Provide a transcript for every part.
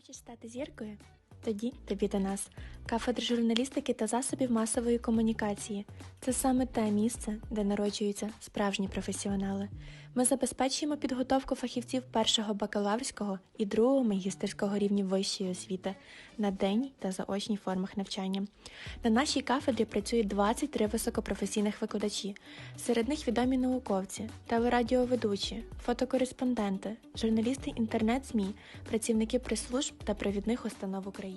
Хочеш стати зіркою? Тоді тобі до нас. Кафедра журналістики та засобів масової комунікації це саме те місце, де народжуються справжні професіонали. Ми забезпечуємо підготовку фахівців першого бакалаврського і другого магістерського рівнів вищої освіти на денній та заочній формах навчання. На нашій кафедрі працює 23 високопрофесійних викладачі. Серед них відомі науковці, телерадіоведучі, фотокореспонденти, журналісти інтернет-ЗМІ, працівники прес-служб та провідних установ України.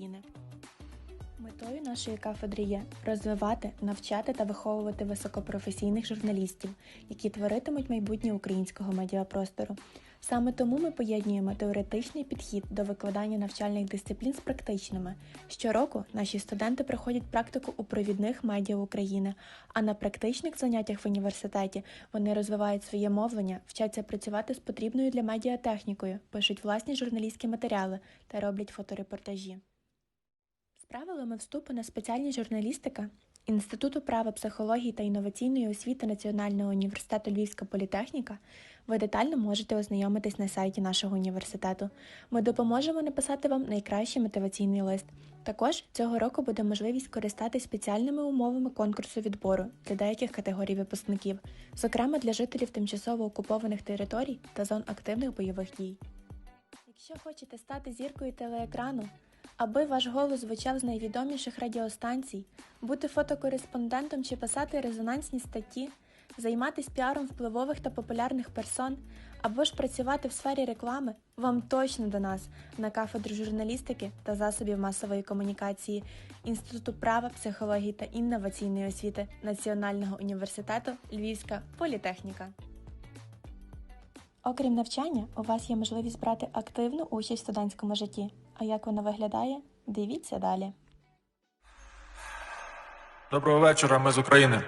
Метою нашої кафедри є розвивати, навчати та виховувати високопрофесійних журналістів, які творитимуть майбутнє українського медіапростору. Саме тому ми поєднуємо теоретичний підхід до викладання навчальних дисциплін з практичними. Щороку наші студенти проходять практику у провідних медіа України, а на практичних заняттях в університеті вони розвивають своє мовлення, вчаться працювати з потрібною для медіа технікою, пишуть власні журналістські матеріали та роблять фоторепортажі. Правилами вступу на спеціальність журналістика Інституту права, психології та інноваційної освіти Національного університету Львівська політехніка ви детально можете ознайомитись на сайті нашого університету. Ми допоможемо написати вам найкращий мотиваційний лист. Також цього року буде можливість користатись спеціальними умовами конкурсу відбору для деяких категорій випускників, зокрема для жителів тимчасово окупованих територій та зон активних бойових дій. Якщо хочете стати зіркою телеекрану, аби ваш голос звучав з найвідоміших радіостанцій, бути фотокореспондентом чи писати резонансні статті, займатися піаром впливових та популярних персон, або ж працювати в сфері реклами, вам точно до нас на кафедру журналістики та засобів масової комунікації Інституту права, психології та інноваційної освіти Національного університету Львівська політехніка. Окрім навчання, у вас є можливість брати активну участь в студентському житті. А як воно виглядає? Дивіться далі. Доброго вечора, ми з України.